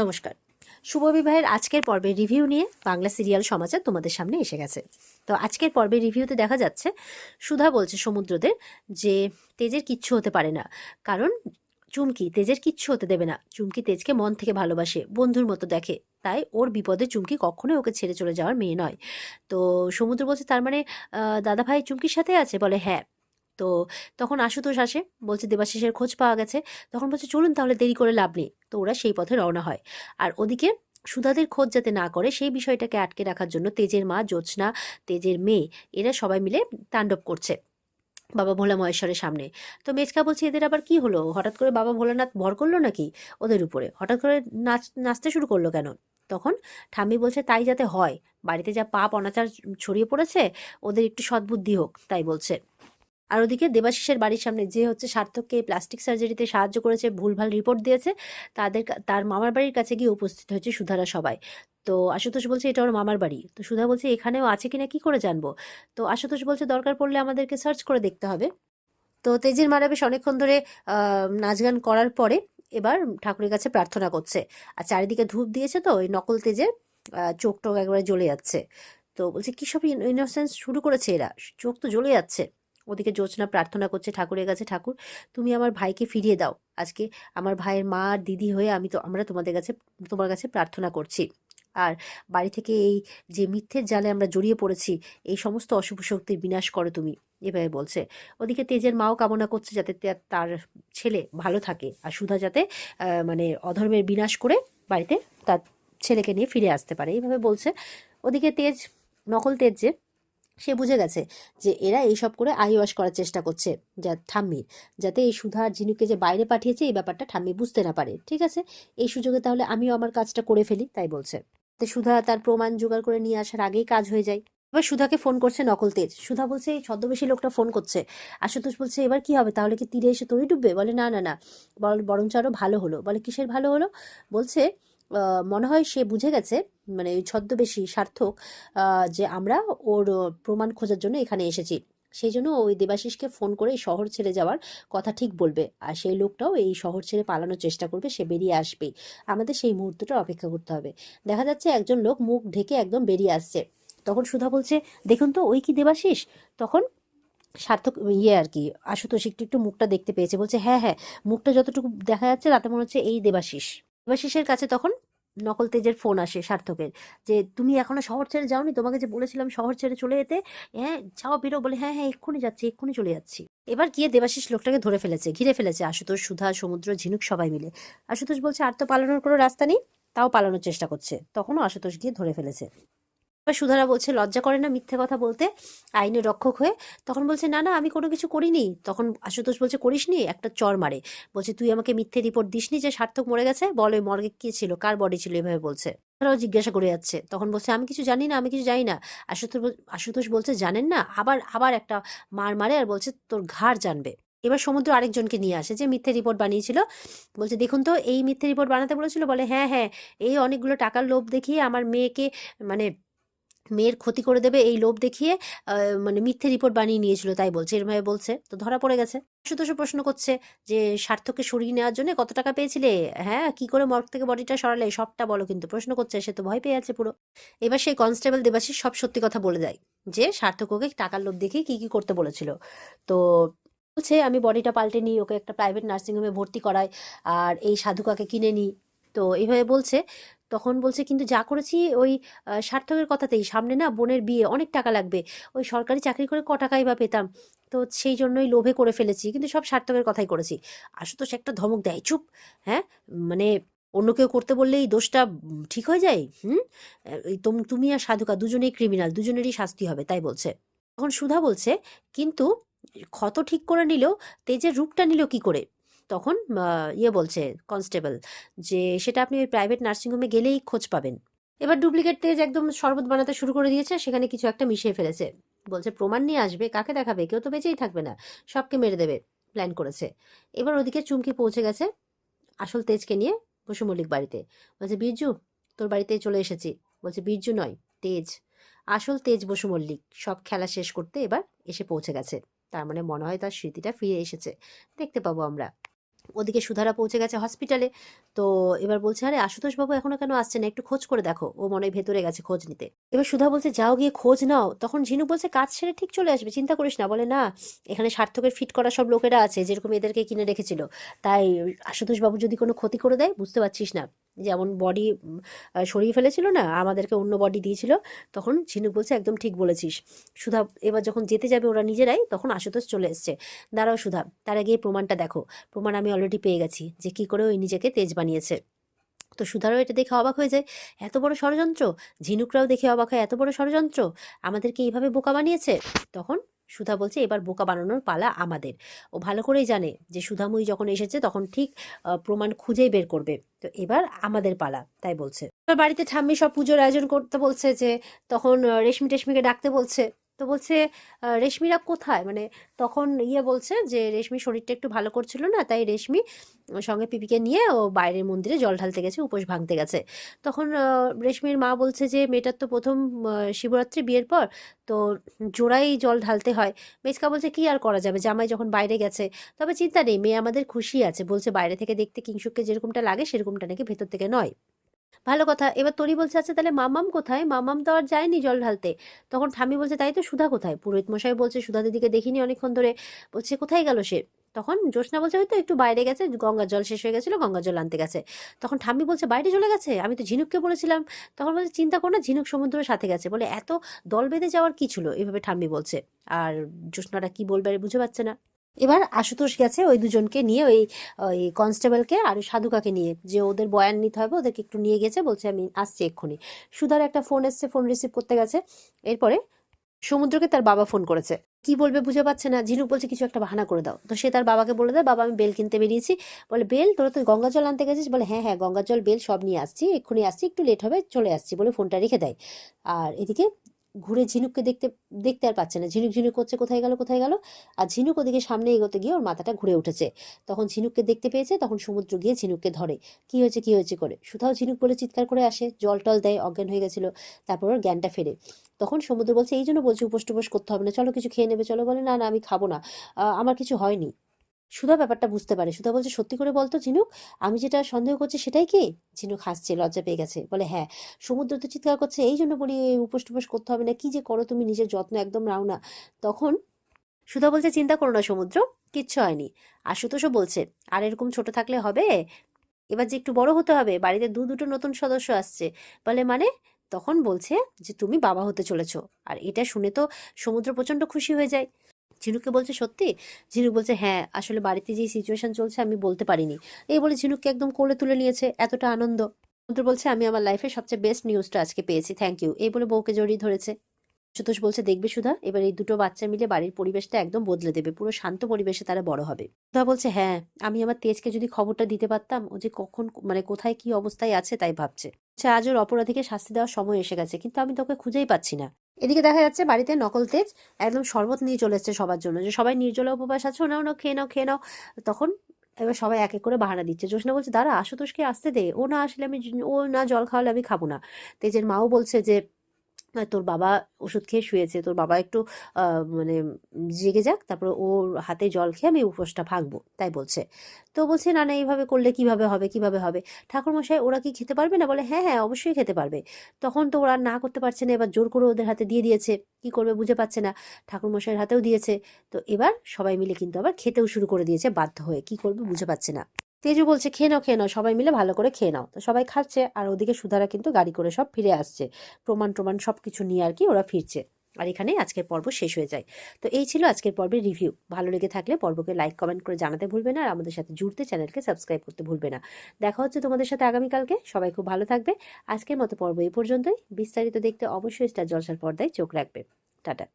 নমস্কার। শুভ বিবাহের আজকের পর্বের রিভিউ নিয়ে বাংলা সিরিয়াল সমাচার তোমাদের সামনে এসে গেছে। তো আজকের পর্বের রিভিউতে দেখা যাচ্ছে, সুধা বলছে সমুদ্রদের যে তেজের কিচ্ছু হতে পারে না। কারণ চুমকি তেজের কিচ্ছু হতে দেবে না। চুমকি তেজকে মন থেকে ভালোবাসে, বন্ধুর মতো দেখে। তাই ওর বিপদে চুমকি কখনোই ওকে ছেড়ে চলে যাওয়ার মেয়ে নয়। তো সমুদ্র বলছে, তার মানে দাদা ভাই চুমকির সাথে আছে? বলে হ্যাঁ। তো তখন আশুতোষ আসে, বলছে, দেবাশিসের খোঁজ পাওয়া গেছে। তখন বলছে, চলুন তাহলে দেরি করে লাভ নেই। তো ওরা সেই পথে রওনা হয়। আর ওদিকে সুধাদের খোঁজ যাতে না করে, সেই বিষয়টাকে আটকে রাখার জন্য তেজের মা, জ্যোৎস্না, তেজের মেয়ে, এরা সবাই মিলে তাণ্ডব করছে বাবা ভোলা মহেশ্বরের সামনে। তো মেজকা বলছে, এদের আবার কি হলো? হঠাৎ করে বাবা ভোলানাথ ভর করল নাকি ওদের উপরে? হঠাৎ করে নাচ, নাচতে শুরু করল কেন? তখন ঠাম্মি বলছে, তাই যাতে হয়। বাড়িতে যা পাপ, অনাচার ছড়িয়ে পড়েছে, ওদের একটু সদ্বুদ্ধি হোক। তাই বলছে। আর ওদিকে দেবাশিসের বাড়ির সামনে যে হচ্ছে সার্থককে প্লাস্টিক সার্জারিতে সাহায্য করেছে, ভুলভাল রিপোর্ট দিয়েছে, তাদের তার মামার বাড়ির কাছে গিয়ে উপস্থিত হয়েছে সুধারা সবাই। তো আশুতোষ বলছে, এটা ওর মামার বাড়ি। তো সুধা বলছে, এখানেও আছে কিনা, কি করে জানব? তো আশুতোষ বলছে, দরকার পড়লে আমাদেরকে সার্চ করে দেখতে হবে। তো তেজির মারা বেশ অনেকক্ষণ ধরে নাচ গান করার পরে এবার ঠাকুরের কাছে প্রার্থনা করছে। আর চারিদিকে ধূপ দিয়েছে তো, ওই নকল তেজে চোখ টোক একবারে জ্বলে যাচ্ছে। তো বলছে কি সব ইনোসেন্স শুরু করেছে এরা? চোখ তো জ্বলে যাচ্ছে। ওদিকে জ্যোৎস্না প্রার্থনা করছে ঠাকুরের কাছে, ঠাকুর, তুমি আমার ভাইকে ফিরিয়ে দাও। আজকে আমার ভাইয়ের মা আর দিদি হয়ে আমি তো, আমরা তোমাদের কাছে, তোমার কাছে প্রার্থনা করছি। আর বাড়ি থেকে এই যে মিথ্যের জালে আমরা জড়িয়ে পড়েছি, এই সমস্ত অশুভ শক্তির বিনাশ করো তুমি, এভাবে বলছে। ওদিকে তেজের মাও কামনা করছে যাতে তার ছেলে ভালো থাকে আর সুধা যাতে মানে অধর্মের বিনাশ করে বাড়িতে তার ছেলেকে নিয়ে ফিরে আসতে পারে এইভাবে বলছে। ওদিকে তেজ, নকল তেজ যে সে বুঝে গেছে যে এরা এইসব করে আইওয়াশ করার চেষ্টা করছে। যা ঠাম্মির। যাতে এই সুধা ঝিনুকে যে বাইরে পাঠিয়েছে, এই ব্যাপারটা ঠাম্মি বুঝতে না পারে। ঠিক আছে? এই সুযোগে তাহলে আমিও আমার কাজটা করে ফেলি, তাই বলছে। তো সুধা তার প্রমাণ জোগাড় করে নিয়ে আসার আগেই কাজ হয়ে যায়। এবার সুধাকে ফোন করছে নকল তেজ সুধা বলছে, এই ছদ্মবেশী লোকটা ফোন করছে। আশুতোষ বলছে, এবার কি হবে? তাহলে কি তীরে এসে তরি ডুববে? বলে, না না না। বরঞ্চ আরও ভালো হলো। বলে, কিসের ভালো হলো? বলছে মনে হয় সে বুঝে গেছে মানে ছদ্মবেশী সার্থক যে আমরা ওর প্রমাণ খোঁজার জন্য এখানে এসেছি। সেই জন্য ওই দেবাশিসকে ফোন করে এই শহর ছেড়ে যাওয়ার কথা ঠিক বলবে। আর সেই লোকটাও এই শহর ছেড়ে পালানোর চেষ্টা করবে, সে বেরিয়ে আসবেই। আমাদের সেই মুহূর্তটা অপেক্ষা করতে হবে। দেখা যাচ্ছে একজন লোক মুখ ঢেকে একদম বেরিয়ে আসছে। তখন সুধা বলছে, দেখুন তো, ওই কি দেবাশিস? তখন সার্থক ইয়ে আর কি, আশুতোষ একটু একটু মুখটা দেখতে পেয়েছে। বলছে হ্যাঁ হ্যাঁ মুখটা যতটুকু দেখা যাচ্ছে, তাতে মনে হচ্ছে এই দেবাশিস। দেবাশিসের কাছে তখন নকল তেজের ফোন আসে সার্থকের, যে, তুমি এখনও শহর ছেড়ে যাওনি? তোমাকে যে বলেছিলাম শহর ছেড়ে চলে যেতে হ্যাঁ যাও বেরো, বলে হ্যাঁ হ্যাঁ এক্ষুনি যাচ্ছি, এক্ষুনি চলে যাচ্ছি। এবার গিয়ে দেবাশিস লোকটাকে ধরে ফেলেছে, ঘিরে ফেলেছে আশুতোষ, সুধা, সমুদ্র, ঝিনুক, সবাই মিলে। আশুতোষ বলছে, আর তো পালানোর কোনো রাস্তা নেই? তাও পালানোর চেষ্টা করছে। তখনও আশুতোষ গিয়ে ধরে ফেলেছে। এবার সুধারা বলছে, লজ্জা করে না মিথ্যে কথা বলতে? আইনের রক্ষক হয়ে তখন বলছে, না না, আমি কোনো কিছু করিনি। তখন আশুতোষ বলছে, করিসনি? একটা চর মারে। বলছে, তুই আমাকে মিথ্যে রিপোর্ট দিসনি যে সার্থক মরে গেছে? বল ওই মর্গে কি ছিল? কার বডি ছিল? এভাবে বলছে। তারাও জিজ্ঞাসা করে যাচ্ছে। তখন বলছে, আমি কিছু জানি না, আমি কিছু জানি না। আশুতোষ আশুতোষ বলছে, জানেন না? আবার আবার একটা মার মারে আর বলছে, তোর ঘাড় জানবে। এবার সমুদ্র আরেকজনকে নিয়ে আসে যে মিথ্যে রিপোর্ট বানিয়েছিল। বলছে, দেখুন তো, এই মিথ্যে রিপোর্ট বানাতে বলেছিল? বলে হ্যাঁ হ্যাঁ এই অনেকগুলো টাকার লোভ দেখিয়ে আমার মেয়েকে মানে মেয়ের ক্ষতি করে দেবে এই লোভ দেখিয়ে মানে মিথ্যে রিপোর্ট বানিয়ে নিয়েছিল, তাই বলছে, এরমভাবে বলছে। তো ধরা পড়ে গেছে। আশুতোষ প্রশ্ন করছে যে সার্থককে সরিয়ে নেওয়ার জন্য কত টাকা পেয়েছিলে? হ্যাঁ কি করে মর্গ থেকে বডিটা সরালে? সবটা বলো কিন্তু, প্রশ্ন করছে, সে তো ভয় পেয়ে আছে পুরো। এবার সেই কনস্টেবল দেবাশিস সব সত্যি কথা বলে দেয় যে সার্থক ওকে টাকার লোভ দেখিয়ে কি কি করতে বলেছিল। তো বলছে, আমি বডিটা পাল্টে নিই, ওকে একটা প্রাইভেট নার্সিংহোমে ভর্তি করাই, আর এই সাধুকাকে কিনে নিই। তো এইভাবে বলছে। তখন বলছে, কিন্তু যা করেছি ওই সার্থকের কথাতেই, সামনে না বোনের বিয়ে, অনেক টাকা লাগবে। ওই সরকারি চাকরি করে ক টাকাই বা পেতাম। তো সেই জন্যই লোভে করে ফেলেছি, কিন্তু সব সার্থকের কথাই করেছি। আশুতোষ একটা ধমক দেয়, চুপ হ্যাঁ? মানে অন্য কেউ করতে বললেই দোষটা ঠিক হয়ে যায়? হুম? এই তুমি আর সাধুকা দুজনেই ক্রিমিনাল দুজনেরই শাস্তি হবে। তাই বলছে। তখন সুধা বলছে, কিন্তু ক্ষত ঠিক করে নিলেও, তেজের রূপটা নিল কি করে? তখন ইয়ে বলছে কনস্টেবল যে, সেটা আপনি ওই প্রাইভেট নার্সিংহোমে গেলেই খোঁজ পাবেন। এবার ডুপ্লিকেট তেজ একদম শরবত বানাতে শুরু করে দিয়েছে, সেখানে কিছু একটা মিশিয়ে ফেলেছে। বলছে, প্রমাণ নিয়ে আসবে, কাকে দেখাবে? কেউ তো বেঁচেই থাকবে না, সবকে মেরে দেবে প্ল্যান করেছে। এবার ওদিকে চুমকি পৌঁছে গেছে আসল তেজকে নিয়ে বসু মল্লিক বাড়িতে। বলছে, বীরজু, তোর বাড়িতে চলে এসেছি। বলছে, বীরজু নয়, তেজ, আসল তেজ বসু মল্লিক। সব খেলা শেষ করতে এবার এসে পৌঁছে গেছে। তার মানে মনে হয় তার স্মৃতিটা ফিরে এসেছে। দেখতে পাবো আমরা। ওদিকে সুধারা পৌঁছে গেছে হসপিটালে তো এবার বলছে, আরে আশুতোষ বাবু এখনও কেন আসছে না একটু খোঁজ করে দেখো। ও মনে ভেতরে গেছে খোঁজ নিতে। এবার সুধা বলছে, যাও গিয়ে খোঁজ নাও। তখন ঝিনু বলছে, কাজ ছেড়ে ঠিক চলে আসবে, চিন্তা করিস না। বলে, না, এখানে সার্থকের ফিট করা সব লোকেরা আছে, যেরকম এদেরকে কিনে রেখেছিল। তাই আশুতোষ বাবু যদি কোনো ক্ষতি করে দেয়, বুঝতে পারছিস না। যেমন বডি সরিয়ে ফেলেছিল না, আমাদেরকে অন্য বডি দিয়েছিল, তখন ঝিনুক বলছে, একদম ঠিক বলেছিস। সুধা এবার যখন যেতে যাবে ওরা নিজেরাই, তখন আশুতোষ চলে এসছে। দাঁড়াও সুধা, তার আগে প্রমাণটা দেখো। প্রমাণ আমি অলরেডি পেয়ে গেছি যে কি করে ওই নিজেকে তেজ বানিয়েছে। তো সুধারও এটা দেখে অবাক হয়ে যায়। এত বড় ষড়যন্ত্র? ঝিনুকরাও দেখে অবাক হয় এত বড় ষড়যন্ত্র? আমাদেরকে এইভাবে বোকা বানিয়েছে? তখন সুধা বলছে, এবার বোকা বানানোর পালা আমাদের। ও ভালো করেই জানে যে সুধাময়ী যখন এসেছে তখন ঠিক প্রমাণ খুঁজেই বের করবে। তো এবার আমাদের পালা, তাই বলছে। বাড়িতে ঠাম্মি সব পুজোর আয়োজন করতে বলছে যে, তখন রেশমি টেশমিকে ডাকতে বলছে তো বলছে রেশমিরা কোথায়? মানে তখন ইয়ে বলছে যে, রেশমি শরীরটা একটু ভালো করছিল না, তাই রেশমি সঙ্গে পিপিকে নিয়ে ও বাইরের মন্দিরে জল ঢালতে গেছে, উপোস ভাঙতে গেছে। তখন রেশমির মা বলছে যে, মেয়েটার তো প্রথম শিবরাত্রি বিয়ের পর তো জোড়াই জল ঢালতে হয়। মেজকা বলছে, কি আর করা যাবে? জামাই যখন বাইরে গেছে, তবে চিন্তা নেই, মেয়ে আমাদের খুশি আছে। বলছে, বাইরে থেকে দেখতে কিংশুককে যেরকমটা লাগে, সেরকমটা নাকি ভেতর থেকে নয়। ভালো কথা। এবার তরি বলছে আচ্ছা তাহলে মামাম কোথায়? মামাম তো আর যায়নি জল ঢালতে। তখন ঠামি বলছে, তাই তো সুধা কোথায়? পুরোহিত মশাই বলছে, সুধা দিদিকে দেখিনি অনেকক্ষণ ধরে। বলছে, কোথায় গেল সে? তখন জ্যোৎস্না বলছে, ওই তো একটু বাইরে গেছে গঙ্গার জল শেষ হয়ে গেছিল, গঙ্গা জল আনতে গেছে। তখন ঠাম্মি বলছে, বাইরে চলে গেছে? আমি তো ঝিনুককে বলেছিলাম। তখন বলছে, চিন্তা করো না, ঝিনুক সমুদ্রের সাথে গেছে। বলে, এত দল বেঁধে যাওয়ার কি ছিল? এভাবে ঠাম্মি বলছে। আর জ্যোৎস্নাটা কি বলবে বুঝে পাচ্ছে না। এবার আশুতোষ গেছে ওই দুজনকে নিয়ে, ওই ওই কনস্টেবলকে আর সাধুকাকে নিয়ে, যে ওদের বয়ান নিতে হবে, ওদেরকে একটু নিয়ে গেছে, বলছে আমি আসছি এক্ষুনি। সুধার একটা ফোন এসছে ফোন রিসিভ করতে গেছে। এরপরে সমুদ্রকে তার বাবা ফোন করেছে। কি বলবে বুঝে পাচ্ছে না, ঝিনুক বলছে কিছু একটা বাহানা করে দাও। তো সে তার বাবাকে বলে দেয়, বাবা, আমি বেল কিনতে বেরিয়েছি। বলে বেল তোরা তো গঙ্গা জল আনতে গেছিস? বলে হ্যাঁ হ্যাঁ গঙ্গা জল বেল সব নিয়ে আসছি, এক্ষুনি আসছি, একটু লেট হবে, চলে আসছি, বলে ফোনটা রেখে দেয়। আর এদিকে ঘুরে ঝিনুককে দেখতে দেখতে আর পাচ্ছে না। ঝিনুক ঝিনুক করছে কোথায় গেল কোথায় গেল? আর ঝিনুক ওদিকে সামনে এগোতে গিয়ে ওর মাথাটা ঘুরে উঠেছে। তখন ঝিনুককে দেখতে পেয়েছে, তখন সমুদ্র গিয়ে ঝিনুককে ধরে। কি হয়েছে কি হয়েছে করে? সুধাও ঝিনুক বলে চিৎকার করে আসে, জল টল দেয়, অজ্ঞান হয়ে গেছিল, তারপর ওর জ্ঞানটা ফেরে। তখন সমুদ্র বলছে, এই জন্য বলছে, উপোস টুপোস করতে হবে না, চলো কিছু খেয়ে নেবে, চলো বলে, না না, আমি খাব না। আমার কিছু হয়নি। সুধা ব্যাপারটা বুঝতে পারে। সুধা বলছে, সত্যি করে বলতো ঝিনুক, আমি যেটা সন্দেহ করছি সেটাই কি? ঝিনুক হাসছে, লজ্জা পেয়ে গেছে। বলে হ্যাঁ সমুদ্র তো চিৎকার করছে, এই জন্য বলি উপোস টুপোস করতে হবে না, কি যে করো তুমি নিজের যত্ন একদম নাও না। তখন সুধা বলছে, চিন্তা করো না সমুদ্র, কিচ্ছু হয়নি। আশুতোষও বলছে, আর এরকম ছোট থাকলে হবে? এবার যে একটু বড় হতে হবে, বাড়িতে দু দুটো নতুন সদস্য আসছে। বলে মানে? তখন বলছে যে, তুমি বাবা হতে চলেছো, আর এটা শুনে তো সমুদ্র প্রচণ্ড খুশি হয়ে যায়। ঝিনুককে বলছে, সত্যি? ঝিনুক বলছে হ্যাঁ আসলে বাড়িতে যে সিচুয়েশন চলছে আমি বলতে পারিনি। এই বলে ঝিনুককে একদম কোলে তুলে নিয়েছে, এতটা আনন্দ। সমুদ্র বলছে, আমি আমার লাইফে সবচেয়ে বেস্ট নিউজটা আজকে পেয়েছি থ্যাংক ইউ এই বলে বউকে জড়িয়ে ধরেছে। সুতোষ বলছে, দেখবে সুধা, এবার এই দুটো বাচ্চা মিলে বাড়ির পরিবেশটা একদম বদলে দেবে, পুরো শান্ত পরিবেশে তারা বড় হবে। সুধা বলছে হ্যাঁ আমি আমার তেজকে যদি খবরটা দিতে পারতাম, ও যে কখন মানে কোথায় কি অবস্থায় আছে তাই ভাবছে। আজ ওর অপরাধীকে শাস্তি দেওয়ার সময় এসে গেছে, কিন্তু আমি তোকে খুঁজেই পাচ্ছি না। এদিকে দেখা যাচ্ছে বাড়িতে নকল তেজ একদম শরবত নিয়ে চলে এসছে সবার জন্য। যে সবাই নির্জলা উপবাস আছো, নাও নাও, খেয়ে নাও খেয়ে নাও। তখন এবার সবাই এক এক করে বাহানা দিচ্ছে। জোসনা বলছে, দাঁড়া আশুতোষকে আসতে দে। ও না আসলে আমি, ও না জল খাওয়ালে আমি খাব না। তেজের মাও বলছে যে তোর বাবা ওষুধ খেয়ে শুয়েছে, তোর বাবা একটু মানে জেগে যাক, তারপর ওর হাতে জল খেয়ে আমি উপোসটা ভাঙবো, তাই বলছে। তো বলছে, না না, এইভাবে করলে কীভাবে হবে কীভাবে হবে? ঠাকুরমশাই, ওরা কি খেতে পারবে? না, বলে হ্যাঁ হ্যাঁ অবশ্যই খেতে পারবে। তখন তো ওরা না করতে পারছে না, এবার জোর করে ওদের হাতে দিয়ে দিয়েছে, কি করবে বুঝে পাচ্ছে না, ঠাকুরমশাইয়ের হাতেও দিয়েছে। তো এবার সবাই মিলে কিন্তু আবার খেতেও শুরু করে দিয়েছে, বাধ্য হয়ে, কি করবে বুঝে পাচ্ছে না। তেজু বলছে, খেয়ে নাও খেয়ে নাও, সবাই মিলে ভালো করে খেয়ে নাও। তো সবাই খাচ্ছে আর ওদিকে সুধারা কিন্তু গাড়ি করে সব ফিরে আসছে। প্রমাণ প্রমাণ সব কিছু নিয়ে আর কি ওরা ফিরছে। আর এখানেই আজকের পর্ব শেষ হয়ে যায়। তো এই ছিল আজকের পর্বের রিভিউ। ভালো লেগে থাকলে পর্বকে লাইক, কমেন্ট করে জানাতে ভুলবে না আর আমাদের সাথে জুড়তে চ্যানেলকে সাবস্ক্রাইব করতে ভুলবে না। দেখা হচ্ছে তোমাদের সাথে আগামীকালকে। সবাই খুব ভালো থাকবে। আজকের মতো পর্ব এই পর্যন্তই। বিস্তারিত দেখতে অবশ্যই স্টার জলসার পর্দায় চোখ রাখবে। টাটা।